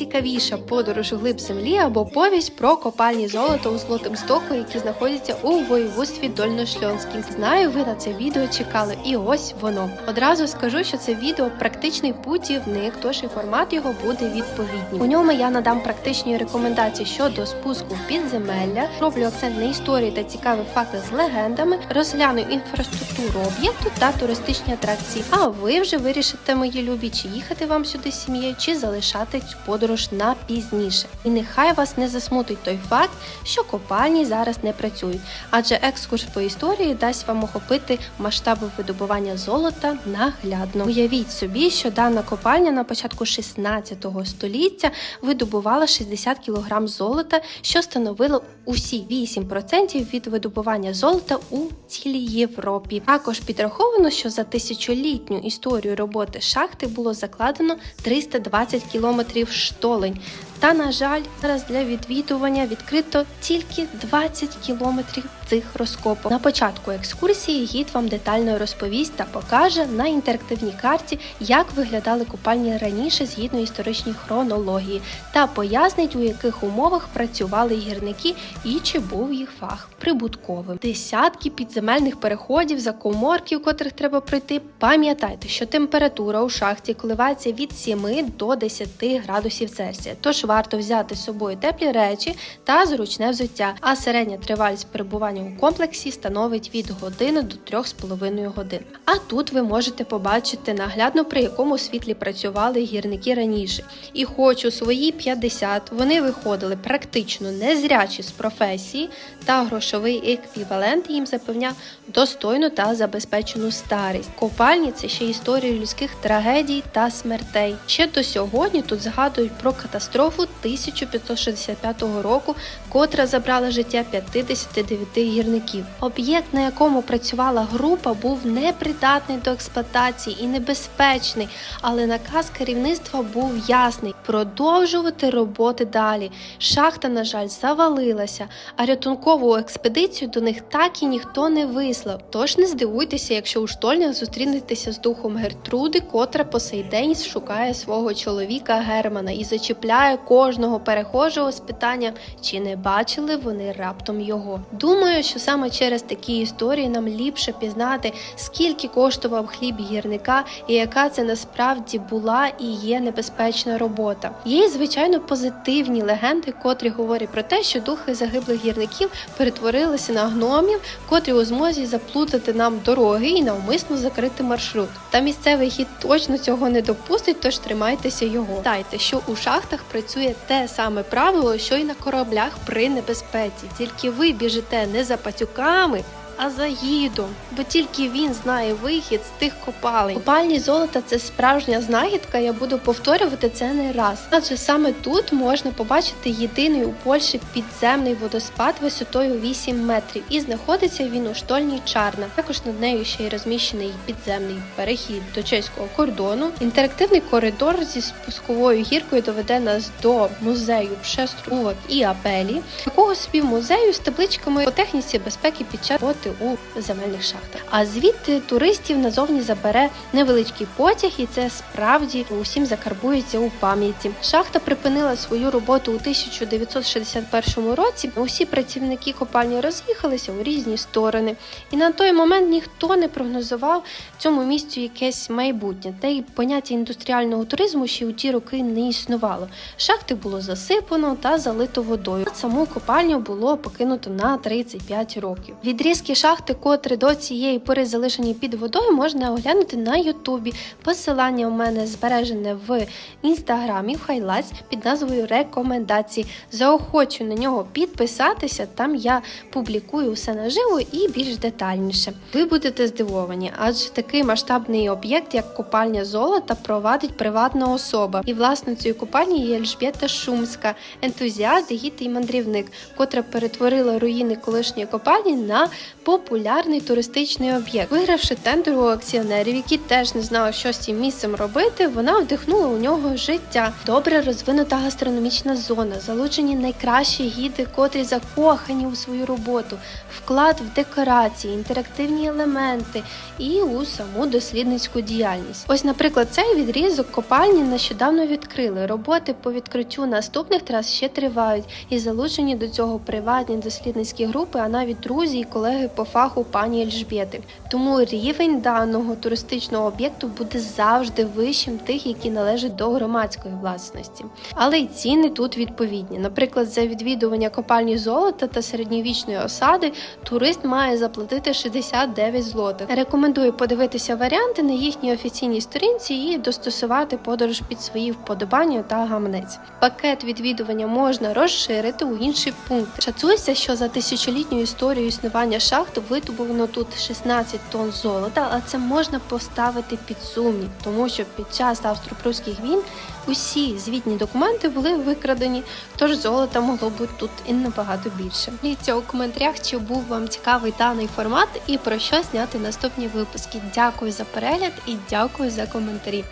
найцікавіша подорож глиб землі або повість про копальні золота у злотим стоку, які знаходяться у воєводстві Дольношльонським. Знаю, ви на це відео чекали, і ось воно. Одразу скажу, що це відео практичний путівник, тож і формат його буде відповідний. У ньому я надам практичні рекомендації щодо спуску в підземелля, роблю акцент на історії та цікаві факти з легендами, розгляну інфраструктуру об'єкту та туристичні атракції. А ви вже вирішите, мої любі, чи їхати вам сюди з сім'єю, чи залишати цю подорож на пізніше. І нехай вас не засмутить той факт, що копальні зараз не працюють, адже екскурс по історії дасть вам охопити масштаби видобування золота наглядно. Уявіть собі, що дана копальня на початку 16 століття видобувала 60 кг золота, що становило усі 8% від видобування золота у цілій Європі. Також підраховано, що за тисячолітню історію роботи шахти було закладено 320 кілометрів штолень. Та, на жаль, зараз для відвідування відкрито тільки 20 кілометрів цих розкопок. На початку екскурсії гід вам детально розповість та покаже на інтерактивній карті, як виглядали купальні раніше згідно історичній хронології, та пояснить, у яких умовах працювали гірники і чи був їх фах прибутковим. Десятки підземельних переходів за коморків, котрих треба пройти. Пам'ятайте, що температура у шахті коливається від 7 до 10 градусів Цельсія. Тож варто взяти з собою теплі речі та зручне взуття. А середня тривалість перебування у комплексі становить від години до 3,5 годин. А тут ви можете побачити наглядно, при якому світлі працювали гірники раніше. І хоч у свої 50 вони виходили практично незрячі з професії, та грошовий еквівалент їм запевняв достойну та забезпечену старість. Копальні це ще історія людських трагедій та смертей. Ще до сьогодні тут згадують про катастрофу 1565 року, котра забрала життя 59 гірників. Об'єкт, на якому працювала група, був непридатний до експлуатації і небезпечний, але наказ керівництва був ясний продовжувати роботи далі. Шахта, на жаль, завалилася, а рятункову експедицію до них так і ніхто не вислав. Тож не здивуйтеся, якщо у штольнях зустрінетеся з духом Гертруди, котра по сей день шукає свого чоловіка Германа і зачіпляє кожного перехожого з питанням, чи не бачили вони раптом його. Думаю, що саме через такі історії нам ліпше пізнати, скільки коштував хліб гірника і яка це насправді була і є небезпечна робота. Є, звичайно, позитивні легенди, котрі говорять про те, що духи загиблих гірників перетворилися на гномів, котрі у змозі заплутати нам дороги і навмисно закрити маршрут. Та місцевий хід точно цього не допустить, тож тримайтеся його. Дайте, що у шахтах працює те саме правило, що й на кораблях при небезпеці. Тільки ви біжите не за пацюками. А за гідом, бо тільки він знає вихід з тих копалень. Копальні золота це справжня знахідка. Я буду повторювати це не раз. Адже саме тут можна побачити єдиний у Польщі підземний водоспад висотою 8 метрів, і знаходиться він у штольні Чарна. Також над нею ще й розміщений підземний перехід до чеського кордону. Інтерактивний коридор зі спусковою гіркою доведе нас до музею пшеструвок і апелі, такого собі музею з табличками по техніці безпеки під час роботи у земельних шахтах. А звідти туристів назовні забере невеличкий потяг, і це справді усім закарбується у пам'яті. Шахта припинила свою роботу у 1961 році. Усі працівники копальні роз'їхалися у різні сторони, і на той момент ніхто не прогнозував цьому місцю якесь майбутнє. Та й поняття індустріального туризму ще у ті роки не існувало. Шахти було засипано та залито водою. Саму копальню було покинуто на 35 років. Відрізки шахти, котрі до цієї пори залишені під водою, можна оглянути на Ютубі. Посилання у мене збережене в інстаграмі в хайлайт під назвою Рекомендації. Заохочу на нього підписатися. Там я публікую все наживо і більш детальніше. Ви будете здивовані, адже такий масштабний об'єкт, як копальня золота, провадить приватна особа. І власницею копальні є Ельжбєта Шумська, ентузіаст, гід і мандрівник, котра перетворила руїни колишньої копальні на популярний туристичний об'єкт. Вигравши тендер у акціонерів, які теж не знали, що з цим місцем робити, вона вдихнула у нього життя. Добре розвинута гастрономічна зона, залучені найкращі гіди, котрі закохані у свою роботу, вклад в декорації, інтерактивні елементи і у саму дослідницьку діяльність. Ось, наприклад, цей відрізок копальні нещодавно відкрили. Роботи по відкриттю наступних трас ще тривають і залучені до цього приватні дослідницькі групи, а навіть друзі і колеги по фаху пані Ельжбєти. Тому рівень даного туристичного об'єкту буде завжди вищим тих, які належать до громадської власності. Але й ціни тут відповідні. Наприклад, за відвідування копальні золота та середньовічної осади турист має заплатити 69 злотих. Рекомендую подивитися варіанти на їхній офіційній сторінці і достосувати подорож під свої вподобання та гаманець. Пакет відвідування можна розширити у інший пункт. Шацується, що за тисячолітню історію існування шахт видобувано тут 16 тонн золота, але це можна поставити під сумнів, тому що під час австро-прусських війн усі звітні документи були викрадені, тож золота могло бути тут і набагато більше. Діліться у коментарях, чи був вам цікавий даний формат і про що зняти наступні випуски. Дякую за перегляд і дякую за коментарі.